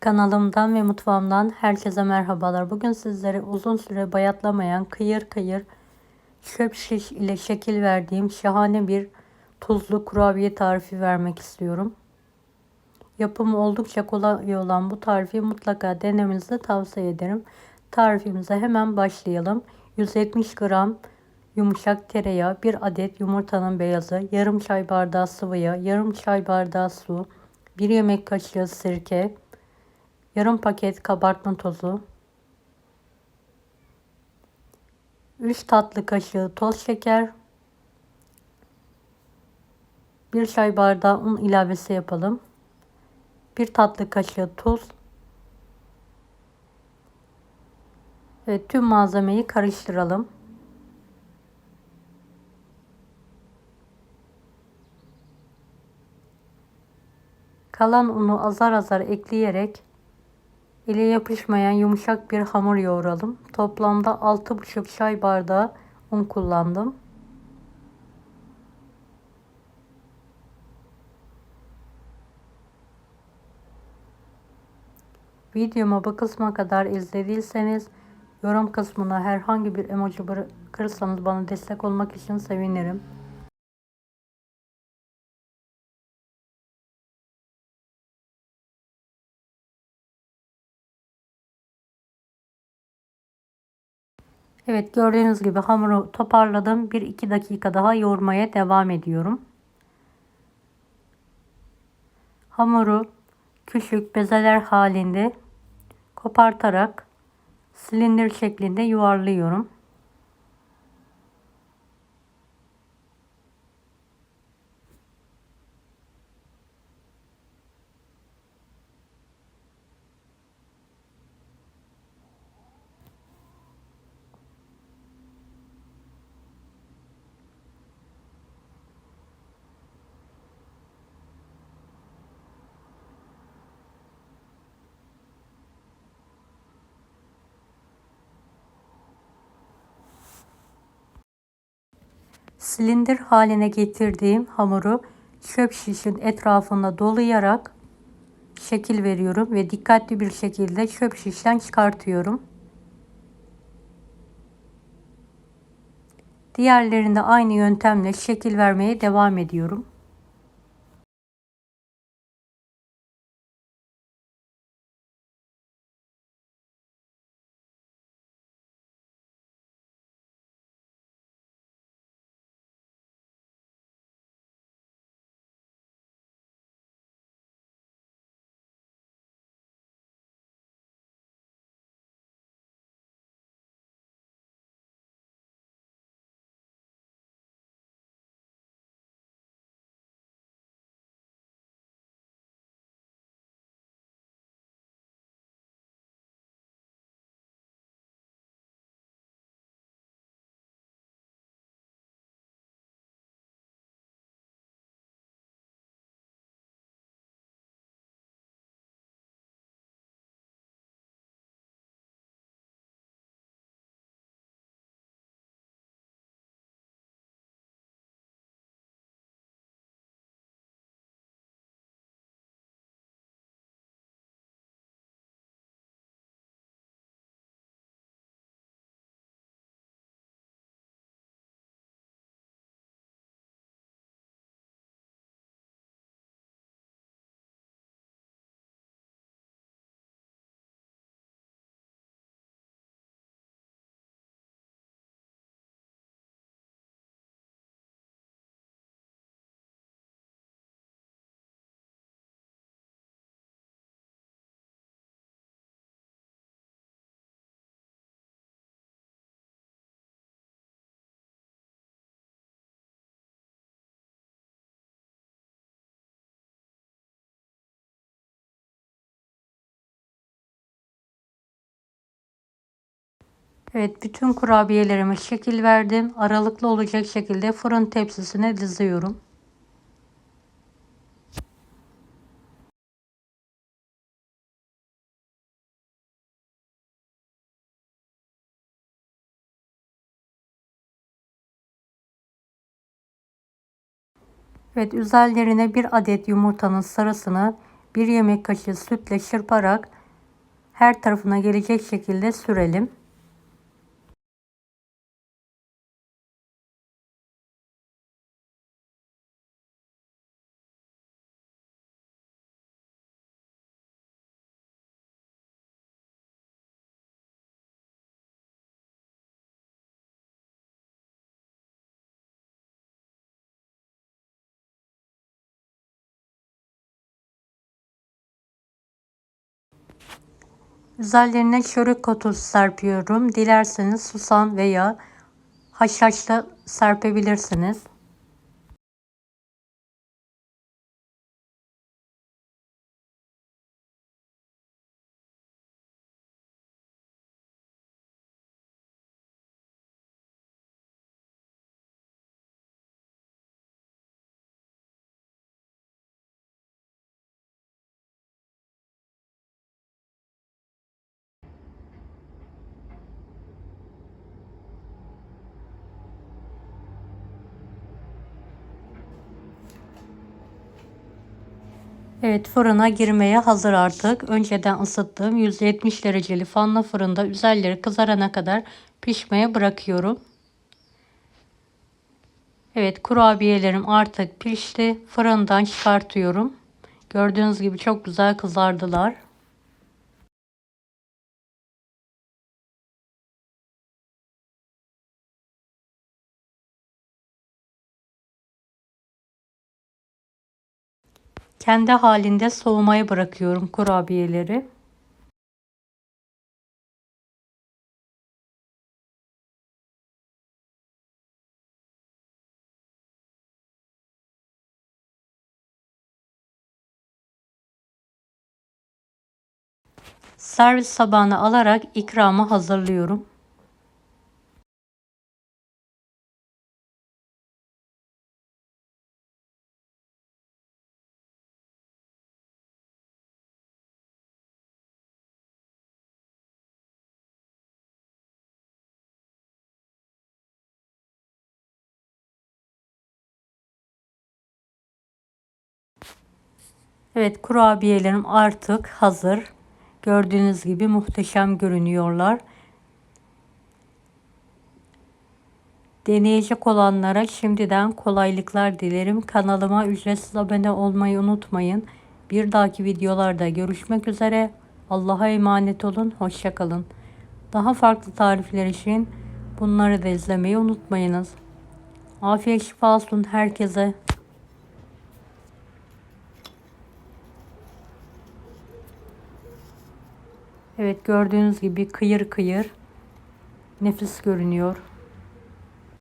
Kanalımdan ve mutfağımdan herkese merhabalar. Bugün sizlere uzun süre bayatlamayan kıyır kıyır çöp şiş ile şekil verdiğim şahane bir tuzlu kurabiye tarifi vermek istiyorum. Yapımı oldukça kolay olan bu tarifi mutlaka denemenizi tavsiye ederim. Tarifimize hemen başlayalım. 170 gram yumuşak tereyağı, 1 adet yumurtanın beyazı, yarım çay bardağı sıvı yağ, yarım çay bardağı su, 1 yemek kaşığı sirke, yarım paket kabartma tozu, 3 tatlı kaşığı toz şeker, 1 çay bardağı un ilavesi yapalım. 1 tatlı kaşığı tuz ve tüm malzemeyi karıştıralım. Kalan unu azar azar ekleyerek ele yapışmayan yumuşak bir hamur yoğuralım. Toplamda 6,5 çay bardağı un kullandım. Videomu bu kısma kadar izlediyseniz yorum kısmına herhangi bir emoji bırakırsanız bana destek olmak için sevinirim. Evet gördüğünüz gibi hamuru toparladım. 1-2 dakika daha yoğurmaya devam ediyorum. Hamuru küçük bezeler halinde kopartarak silindir şeklinde yuvarlıyorum. Silindir haline getirdiğim hamuru çöp şişin etrafında dolayarak şekil veriyorum ve dikkatli bir şekilde çöp şişten çıkartıyorum. Diğerlerinde aynı yöntemle şekil vermeye devam ediyorum. Evet bütün kurabiyelerime şekil verdim. Aralıklı olacak şekilde fırın tepsisine diziyorum. Evet üzerlerine bir adet yumurtanın sarısını 1 yemek kaşığı sütle çırparak her tarafına gelecek şekilde sürelim. Üzerlerine çörek otu serpiyorum. Dilerseniz susam veya haşhaşla serpebilirsiniz. Evet fırına girmeye hazır artık. Önceden ısıttığım 170 dereceli fanlı fırında üzerleri kızarana kadar pişmeye bırakıyorum. Evet kurabiyelerim artık pişti. Fırından çıkartıyorum. Gördüğünüz gibi çok güzel kızardılar. Kendi halinde soğumaya bırakıyorum kurabiyeleri. Servis tabağına alarak ikramı hazırlıyorum. Evet kurabiyelerim artık hazır. Gördüğünüz gibi muhteşem görünüyorlar. Deneyecek olanlara şimdiden kolaylıklar dilerim. Kanalıma ücretsiz abone olmayı unutmayın. Bir dahaki videolarda görüşmek üzere. Allah'a emanet olun. Hoşçakalın. Daha farklı tarifler için bunları da izlemeyi unutmayınız. Afiyet şifa olsun herkese. Evet gördüğünüz gibi kıyır kıyır nefis görünüyor.